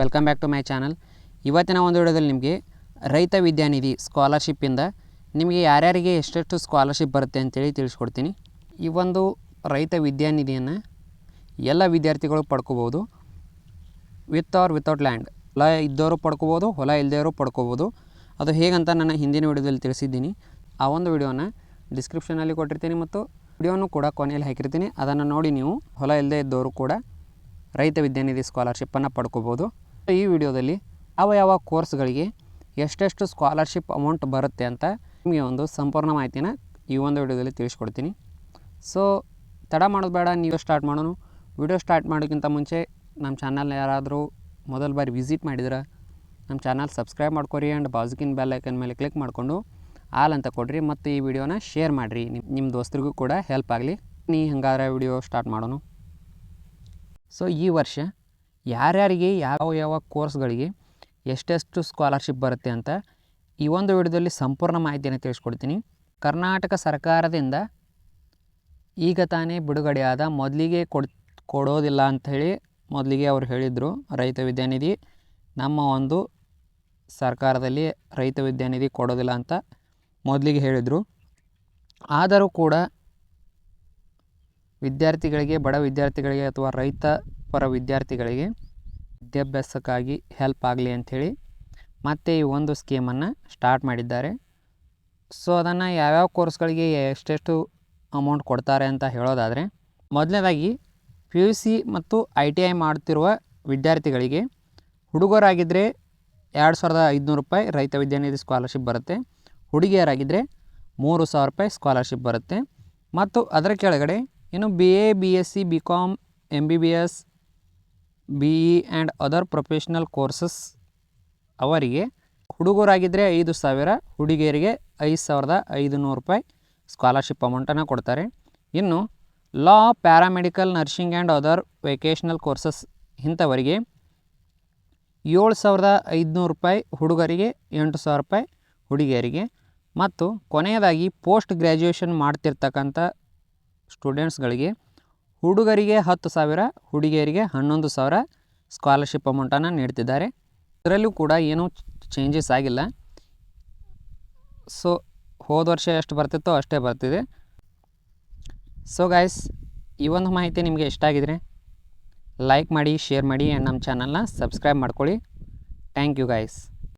Welcome back to my channel ಇವತ್ತಿನ ಒಂದು ವಿಡಿಯೋದಲ್ಲಿ ನಿಮಗೆ ರೈತ ವಿದ್ಯಾನಿಧಿ ಸ್ಕಾಲರ್ಶಿಪ್ಪಿಂದ ನಿಮಗೆ ಯಾರ್ಯಾರಿಗೆ ಎಷ್ಟೆಷ್ಟು ಸ್ಕಾಲರ್ಶಿಪ್ ಬರುತ್ತೆ ಅಂತೇಳಿ ತಿಳಿಸ್ಕೊಡ್ತೀನಿ. ಈ ಒಂದು ರೈತ ವಿದ್ಯಾನಿಧಿಯನ್ನು ಎಲ್ಲ ವಿದ್ಯಾರ್ಥಿಗಳು ಪಡ್ಕೋಬೋದು ವಿತ್ ಆರ್ ವಿತೌಟ್ ಲ್ಯಾಂಡ್ ಹೊಲ ಇದ್ದವರು ಪಡ್ಕೋಬೋದು ಹೊಲ ಇಲ್ಲದೇವರು ಪಡ್ಕೋಬೋದು ಅದು ಹೇಗಂತ ನನ್ನ ಹಿಂದಿನ ವಿಡಿಯೋದಲ್ಲಿ ತಿಳಿಸಿದ್ದೀನಿ. ಆ ಒಂದು ವಿಡಿಯೋನ ಡಿಸ್ಕ್ರಿಪ್ಷನಲ್ಲಿ ಕೊಟ್ಟಿರ್ತೀನಿ ಮತ್ತು ವಿಡಿಯೋನು ಕೂಡ ಕೊನೆಯಲ್ಲಿ ಹಾಕಿರ್ತೀನಿ. ಅದನ್ನು ನೋಡಿ ನೀವು, ಹೊಲ ಇಲ್ಲದೆ ಇದ್ದವರು ಕೂಡ ರೈತ ವಿದ್ಯಾನಿಧಿ ಸ್ಕಾಲರ್ಶಿಪ್ಪನ್ನು ಪಡ್ಕೋಬೋದು. ಈ ವಿಡಿಯೋದಲ್ಲಿ ಯಾವ ಯಾವ ಕೋರ್ಸ್ಗಳಿಗೆ ಎಷ್ಟೆಷ್ಟು ಸ್ಕಾಲರ್ಶಿಪ್ ಅಮೌಂಟ್ ಬರುತ್ತೆ ಅಂತ ನಿಮಗೆ ಒಂದು ಸಂಪೂರ್ಣ ಮಾಹಿತಿನ ಈ ಒಂದು ವಿಡಿಯೋದಲ್ಲಿ ತಿಳಿಸ್ಕೊಡ್ತೀನಿ. ಸೊ, ತಡ ಮಾಡೋದು ಬೇಡ, ನೀವು ಸ್ಟಾರ್ಟ್ ಮಾಡೋಣ ವಿಡಿಯೋ ಸ್ಟಾರ್ಟ್ ಮಾಡೋಕ್ಕಿಂತ ಮುಂಚೆ ನಮ್ಮ ಚಾನಲ್ ಯಾರಾದರೂ ಮೊದಲ ಬಾರಿ ವಿಸಿಟ್ ಮಾಡಿದ್ರೆ ನಮ್ಮ ಚಾನಲ್ ಸಬ್ಸ್ಕ್ರೈಬ್ ಮಾಡ್ಕೊರಿ ಆ್ಯಂಡ್ ಬಾಜುಕಿನ ಬೆಲ್ ಐಕನ್ ಮೇಲೆ ಕ್ಲಿಕ್ ಮಾಡಿಕೊಂಡು ಆಲ್ ಅಂತ ಕೊಡ್ರಿ ಮತ್ತು ಈ ವಿಡಿಯೋನ ಶೇರ್ ಮಾಡಿರಿ. ನಿಮ್ಮ ನಿಮ್ಮ ದೋಸ್ತರಿಗೂ ಕೂಡ ಹೆಲ್ಪ್ ಆಗಲಿ. ನೀ ಹಂಗಾದ್ರೆ ವಿಡಿಯೋ ಸ್ಟಾರ್ಟ್ ಮಾಡೋಣ ಸೊ ಈ ವರ್ಷ ಯಾರ್ಯಾರಿಗೆ ಯಾವ ಯಾವ ಕೋರ್ಸ್ಗಳಿಗೆ ಎಷ್ಟೆಷ್ಟು ಸ್ಕಾಲರ್ಶಿಪ್ ಬರುತ್ತೆ ಅಂತ ಈ ಒಂದು ವಿಡಿಯೋದಲ್ಲಿ ಸಂಪೂರ್ಣ ಮಾಹಿತಿಯನ್ನು ತಿಳಿಸ್ಕೊಡ್ತೀನಿ. ಕರ್ನಾಟಕ ಸರ್ಕಾರದಿಂದ ಈಗ ತಾನೇ ಬಿಡುಗಡೆಯಾದ ಮೊದಲಿಗೆ ಕೊಡ್, ಕೊಡೋದಿಲ್ಲ ಅಂಥೇಳಿ ಮೊದಲಿಗೆ ಅವರು ಹೇಳಿದರು, ರೈತ ವಿದ್ಯಾನಿಧಿ ನಮ್ಮ ಒಂದು ಸರ್ಕಾರದಲ್ಲಿ ರೈತ ವಿದ್ಯಾನಿಧಿ ಕೊಡೋದಿಲ್ಲ ಅಂತ ಮೊದಲಿಗೆ ಹೇಳಿದರು. ಆದರೂ ಕೂಡ ವಿದ್ಯಾರ್ಥಿಗಳಿಗೆ, ಬಡ ವಿದ್ಯಾರ್ಥಿಗಳಿಗೆ ಅಥವಾ ರೈತ ಪರ ವಿದ್ಯಾರ್ಥಿಗಳಿಗೆ ವಿದ್ಯಾಭ್ಯಾಸಕ್ಕಾಗಿ ಹೆಲ್ಪ್ ಆಗಲಿ ಅಂಥೇಳಿ ಮತ್ತೆ ಈ ಒಂದು ಸ್ಕೀಮನ್ನು ಸ್ಟಾರ್ಟ್ ಮಾಡಿದ್ದಾರೆ. ಸೊ ಅದನ್ನು ಯಾವ್ಯಾವ ಕೋರ್ಸ್ಗಳಿಗೆ ಎಷ್ಟೆಷ್ಟು ಅಮೌಂಟ್ ಕೊಡ್ತಾರೆ ಅಂತ ಹೇಳೋದಾದರೆ, ಮೊದಲನೇದಾಗಿ ಪಿ ಯು ಸಿ ಮತ್ತು ಐ ಟಿ ಐ ಮಾಡ್ತಿರುವ ವಿದ್ಯಾರ್ಥಿಗಳಿಗೆ ಹುಡುಗರಾಗಿದ್ದರೆ ಎರಡು ಸಾವಿರದ ಐದುನೂರು ರೂಪಾಯಿ ರೈತ ವಿದ್ಯಾನಿಧಿ ಸ್ಕಾಲರ್ಶಿಪ್ ಬರುತ್ತೆ ಹುಡುಗಿಯರಾಗಿದ್ದರೆ ಮೂರು ಸಾವಿರ ರೂಪಾಯಿ ಸ್ಕಾಲರ್ಶಿಪ್ ಬರುತ್ತೆ ಮತ್ತು ಅದರ ಕೆಳಗಡೆ ಇನ್ನು B A B S C B com M B B S B E and other professional courses ಅವರಿಗೆ ಹುಡುಗರಾಗಿದ್ದರೆ ಐದು ಸಾವಿರ, ಹುಡುಗಿಯರಿಗೆ ಐದು ಸಾವಿರದ ಐದು ನೂರು ರೂಪಾಯಿ ಸ್ಕಾಲರ್ಶಿಪ್ ಅಮೌಂಟನ್ನು ಕೊಡ್ತಾರೆ. ಇನ್ನು law paramedical nursing and other vocational courses ಇಂಥವರಿಗೆ ಏಳು ಸಾವಿರದ ಐದುನೂರು ರೂಪಾಯಿ ಹುಡುಗರಿಗೆ, ಎಂಟು ಸಾವಿರ ರೂಪಾಯಿ ಹುಡುಗಿಯರಿಗೆ. ಮತ್ತು ಕೊನೆಯದಾಗಿ ಪೋಸ್ಟ್ ಗ್ರ್ಯಾಜುಯೇಷನ್ ಮಾಡ್ತಿರ್ತಕ್ಕಂಥ ಸ್ಟೂಡೆಂಟ್ಸ್ಗಳಿಗೆ ಹುಡುಗರಿಗೆ ಹತ್ತು ಸಾವಿರ, ಹುಡುಗಿಯರಿಗೆ ಹನ್ನೊಂದು ಸಾವಿರ ಸ್ಕಾಲರ್ಶಿಪ್ ಅಮೌಂಟನ್ನು ನೀಡ್ತಿದ್ದಾರೆ. ಇದರಲ್ಲೂ ಕೂಡ ಏನೂ ಚೇಂಜಸ್ ಆಗಿಲ್ಲ. ಸೊ, ಹೋದ ವರ್ಷ ಎಷ್ಟು ಬರ್ತಿತ್ತೋ ಅಷ್ಟೇ ಬರ್ತಿದೆ. ಸೊ ಗಾಯ್ಸ್ ಈ ಒಂದು ಮಾಹಿತಿ ನಿಮಗೆ ಇಷ್ಟ ಆಗಿದರೆ ಲೈಕ್ ಮಾಡಿ, ಶೇರ್ ಮಾಡಿ ಆ್ಯಂಡ್ ನಮ್ಮ ಚಾನಲ್ನ ಸಬ್ಸ್ಕ್ರೈಬ್ ಮಾಡ್ಕೊಳ್ಳಿ. Thank you guys